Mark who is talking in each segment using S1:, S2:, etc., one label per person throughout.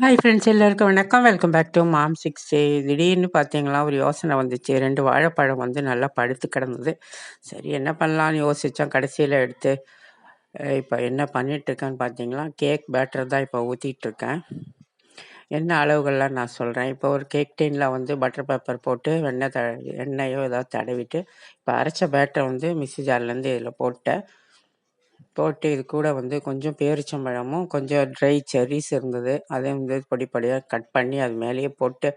S1: Hi friends எல்லாருக்கும் வணக்கம். Welcome back to mom six திடீர்னு பார்த்தீங்களா ஒரு யோசனை வந்துச்சு. ரெண்டு வாழைப்பழம் வந்து நல்லா படுத்து கிடந்தது. சரி என்ன பண்ணலான்னு யோசித்தோம் கடைசியில் எடுத்து இப்போ என்ன பண்ணிகிட்ருக்கேன்னு பார்த்தீங்களா கேக் பேட்டர் தான் இப்போ ஊற்றிட்டுருக்கேன் என்ன அளவுகள்லாம் நான் சொல்கிறேன் இப்போ ஒரு கேக் டீனில் வந்து பட்டர் பேப்பர் போட்டு வெண்ணெய் த எண்ணெயோ ஏதாவது தடவிட்டு இப்போ அரைச்ச பேட்டரை வந்து மிக்சி ஜார்லேருந்து இதில் போட்டேன். போட்டு இது கூட வந்து கொஞ்சம் பேரிச்சம்பழமும் கொஞ்சம் ட்ரை செர்ரிஸ் இருந்தது. அதையும் வந்து பொடிப்படியாக கட் பண்ணி அது மேலேயே போட்டு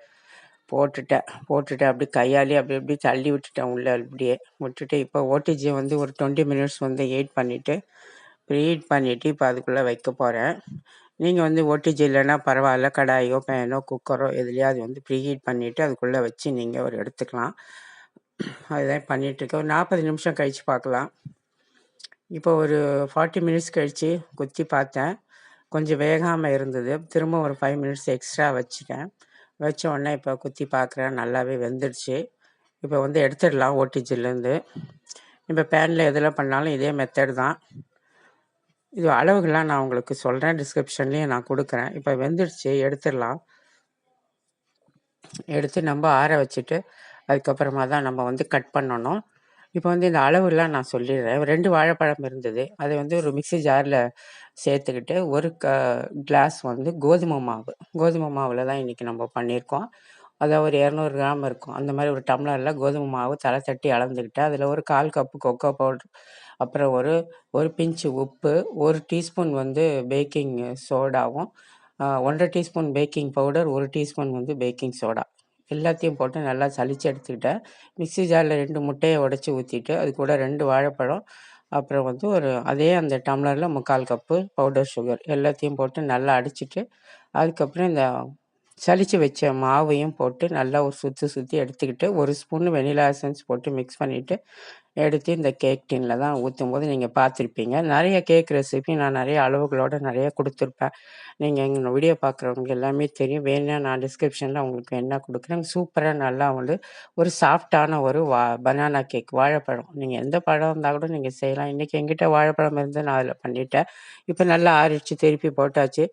S1: போட்டுட்டேன் போட்டுட்டு. அப்படி கையாலே அப்படி அப்படி தள்ளி விட்டுட்டேன் உள்ளே அப்படியே. விட்டுட்டு இப்போ ஓடிஜி வந்து ஒரு டுவெண்ட்டி மினிட்ஸ் வந்து எயிட் பண்ணிவிட்டு ப்ரீஹீட் பண்ணிவிட்டு இப்போ அதுக்குள்ளே வைக்க போகிறேன் நீங்கள் வந்து ஓடிஜி இல்லைன்னா பரவாயில்ல. கடாயோ பேனோ குக்கரோ எதுலையாவது வந்து ப்ரீஹீட் பண்ணிவிட்டு அதுக்குள்ளே வச்சு நீங்கள் ஒரு எடுத்துக்கலாம். அதுதான் பண்ணிகிட்ருக்கேன் ஒரு நாற்பது நிமிஷம் கழித்து பார்க்கலாம் இப்போ ஒரு ஃபார்ட்டி மினிட்ஸ் கழித்து குத்தி பார்த்தேன். கொஞ்சம் வேகாமல் இருந்தது. திரும்ப ஒரு ஃபைவ் மினிட்ஸ் எக்ஸ்ட்ரா வச்சுட்டேன். வச்ச உடனே இப்போ குத்தி பார்க்குறேன். நல்லாவே வெந்துடுச்சு. இப்போ வந்து எடுத்துடலாம் ஓடிஜிலேருந்து இப்போ பேனில் எதில் பண்ணாலும் இதே மெத்தட் தான். இது அளவுகள்லாம் நான் உங்களுக்கு சொல்கிறேன் டிஸ்கிரிப்ஷன்லேயும் நான் கொடுக்குறேன். இப்போ வெந்துடுச்சு. எடுத்துடலாம். எடுத்து நம்ம ஆற வச்சுட்டு அதுக்கப்புறமா தான் நம்ம வந்து கட் பண்ணணும். இப்போ வந்து இந்த அளவுலாம் நான் சொல்லிடுறேன். ரெண்டு வாழைப்பழம் இருந்தது. அதை வந்து ஒரு மிக்ஸி ஜாரில் சேர்த்துக்கிட்டு ஒரு க கிளாஸ் வந்து கோதுமை மாவு. கோதுமை மாவில் தான் இன்றைக்கி நம்ம பண்ணியிருக்கோம். அதாவது ஒரு இரநூறு கிராம் இருக்கும். அந்த மாதிரி ஒரு டம்ளரில் கோதுமை மாவு தலை தட்டி அளந்துக்கிட்டு அதில் ஒரு கால் கப்பு கொக்கோ பவுடர் அப்புறம் ஒரு ஒரு பிஞ்சு உப்பு ஒரு டீஸ்பூன் வந்து பேக்கிங் சோடாவும் ஒன்றரை டீஸ்பூன் பேக்கிங் பவுடர் ஒரு டீஸ்பூன் வந்து பேக்கிங் சோடா எல்லாத்தையும் போட்டு நல்லா சளிச்சு எடுத்துக்கிட்டேன். மிக்ஸி ஜாரில் ரெண்டு முட்டையை உடச்சி ஊற்றிட்டு அது கூட ரெண்டு வாழைப்பழம் அப்புறம் வந்து ஒரு அதே அந்த டம்ளரில் முக்கால் கப்பு பவுடர் சுகர் எல்லாத்தையும் போட்டு நல்லா அடிச்சிட்டு அதுக்கப்புறம் இந்த சளிச்சு வச்ச மாவையும் போட்டு நல்லா ஒரு சுற்றி சுற்றி எடுத்துக்கிட்டு ஒரு ஸ்பூன் வெனிலா எசன்ஸ் போட்டு மிக்ஸ் பண்ணிவிட்டு எடுத்து இந்த கேக் டின்னில் தான் ஊற்றும் போது நீங்கள் பார்த்துருப்பீங்க. நிறைய கேக் ரெசிபி நான் நிறைய அளவுகளோடு நிறைய கொடுத்துருப்பேன். நீங்கள் எங்கள் வீடியோ பார்க்குறவங்க எல்லாமே தெரியும். வேணும்னா நான் டிஸ்கிரிப்ஷனில் உங்களுக்கு என்ன கொடுக்குறேன். சூப்பராக நல்லா வந்து ஒரு சாஃப்டான ஒரு வா பனானா கேக் வாழைப்பழம். நீங்கள் எந்த பழம் இருந்தால் கூட நீங்கள் செய்யலாம். இன்றைக்கி எங்கிட்ட வாழைப்பழம் இருந்து நான் அதில் பண்ணிட்டேன். இப்போ நல்லா ஆறிச்சு திருப்பி போட்டாச்சு.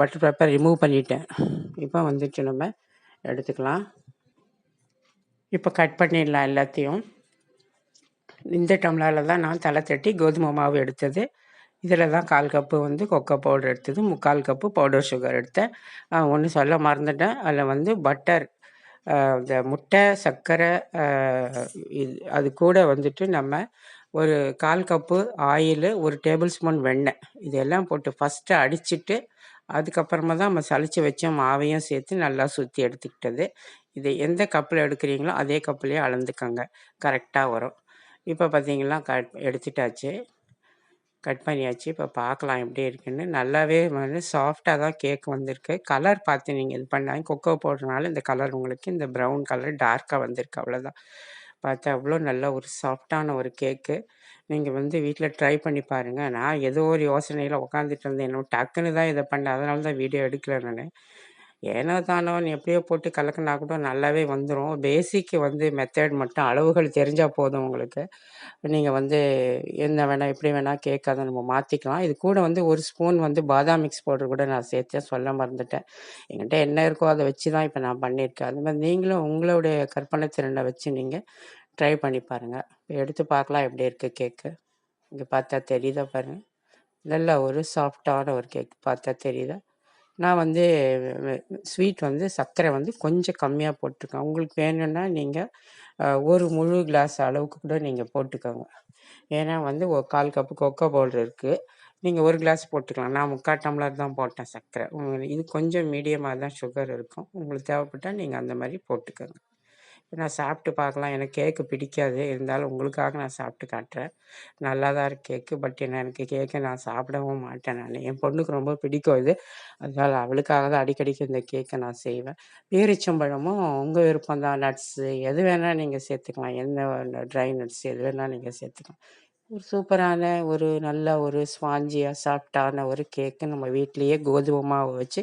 S1: பட்டர் பேப்பர் ரிமூவ் பண்ணிட்டேன். இப்போ வந்துட்டு நம்ம எடுத்துக்கலாம். இப்போ கட் பண்ணிடலாம் எல்லாத்தையும். இந்த டம்ளரில் தான் நான் தலை தட்டி கோதுமை மாவு எடுத்தது. இதில் தான் கால் கப்பு வந்து கொக்கோ பவுடர் எடுத்தது. முக்கால் கப்பு பவுடர் சுகர் எடுத்தேன். ஒன்று சொல்ல மறந்துட்டேன். அதில் வந்து பட்டர் இந்த முட்டை சர்க்கரை இது அது கூட வந்துட்டு நம்ம ஒரு கால் கப்பு ஆயிலு ஒரு டேபிள் ஸ்பூன் வெண்ணெய் இதெல்லாம் போட்டு ஃபஸ்ட்டு அடிச்சுட்டு அதுக்கப்புறமா தான் நம்ம சளிச்சு வச்ச மாவையும் சேர்த்து நல்லா சுற்றி எடுத்துக்கிட்டது. இது எந்த கப்பில் எடுக்கிறீங்களோ அதே கப்புலேயே அளந்துக்கோங்க. கரெக்டாக வரும். இப்போ பார்த்தீங்களா கட் எடுத்துட்டாச்சு. கட் பண்ணியாச்சு. இப்போ பார்க்கலாம் எப்படி இருக்குன்னு. நல்லாவே வந்து சாஃப்டாக தான் கேக் வந்திருக்கு. கலர் பார்த்து நீங்கள் இது பண்ணாங்க கொக்கோ போடுறதுனால இந்த கலர் உங்களுக்கு இந்த ப்ரௌன் கலர் டார்க்காக வந்திருக்கு. அவ்வளோதான் பார்த்தா அவ்வளோ நல்ல ஒரு சாஃப்டான ஒரு கேக்கு நீங்கள் வந்து வீட்டில் ட்ரை பண்ணி பாருங்கள் நான் ஏதோ ஒரு யோசனையில் உட்காந்துட்டு இருந்தேன் இன்னும் டக்குன்னு தான் இதை பண்ணேன். அதனால தான் வீடியோ எடுக்கல நான். ஏனோ தானோன்னு எப்படியோ போட்டு கலக்கினா கூட நல்லாவே வந்துடும் பேசிக்கு வந்து மெத்தட் மட்டும் அளவுகள் தெரிஞ்சால் போதும் உங்களுக்கு. நீங்கள் வந்து என்ன வேணால் எப்படி வேணால் கேக் அதை நம்ம மாற்றிக்கலாம் இது கூட வந்து ஒரு ஸ்பூன் வந்து பாதாம் மிக்ஸ் பவுடர் கூட நான் சேர்த்தேன் சொல்ல மறந்துட்டேன். என்கிட்ட என்ன இருக்கோ அதை வச்சு தான் இப்போ நான் பண்ணியிருக்கேன். அது மாதிரி நீங்களும் உங்களுடைய கற்பனை திறனை வச்சு நீங்கள் ட்ரை பண்ணி பாருங்கள் எடுத்து பார்க்கலாம் எப்படி இருக்குது கேக்கு இங்கே பார்த்தா தெரியுதா பாருங்கள் நல்ல ஒரு சாஃப்டான ஒரு கேக் பார்த்தா தெரியுதா? நான் வந்து ஸ்வீட் வந்து சர்க்கரை வந்து கொஞ்சம் கம்மியாக போட்டிருக்கேன் உங்களுக்கு வேணும்னா நீங்கள் ஒரு முழு கிளாஸ் அளவுக்கு கூட நீங்கள் போட்டுக்கோங்க. ஏன்னா வந்து ஒரு கால் கப்பு கொக்கோ பவுடர் இருக்குது நீங்கள் ஒரு கிளாஸ் போட்டுக்கலாம். நான் முக்கால் டம்ளர் தான் போட்டேன் சர்க்கரை. இது கொஞ்சம் மீடியமாக தான் சுகர் இருக்கும். உங்களுக்கு தேவைப்பட்டால் நீங்கள் அந்த மாதிரி போட்டுக்கோங்க. நான் சாப்பிட்டு பார்க்கலாம். எனக்கு கேக்கு பிடிக்காது. இருந்தாலும் உங்களுக்காக நான் சாப்பிட்டு காட்டுறேன். நல்லா தான் இருக்கு கேக்கு. பட் என்ன எனக்கு கேக்கை நான் சாப்பிடவும் மாட்டேன் நான். என் பொண்ணுக்கு ரொம்ப பிடிக்கும் இது. அதனால் அவளுக்காக தான் அடிக்கடிக்கு இந்த கேக்கை நான் செய்வேன். பேரிச்சம்பழமும் உங்கள் விருப்பம் தான் நட்ஸு எது வேணால் நீங்கள் சேர்த்துக்கலாம். எந்த ட்ரை நட்ஸ் எது வேணால் நீங்கள் சேர்த்துக்கலாம். ஒரு சூப்பரான ஒரு நல்ல ஒரு ஸ்பாஞ்சியாக சாஃப்டான ஒரு கேக்கு நம்ம வீட்லேயே கோதுமை மாவு வச்சு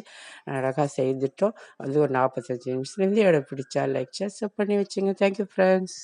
S1: அழகாக செய்துட்டோம். அது ஒரு நாற்பத்தஞ்சு நிமிஷத்துலேருந்து எடை பிடிச்சா லைக் ஷேர் பண்ணி வச்சுங்க. Thank you friends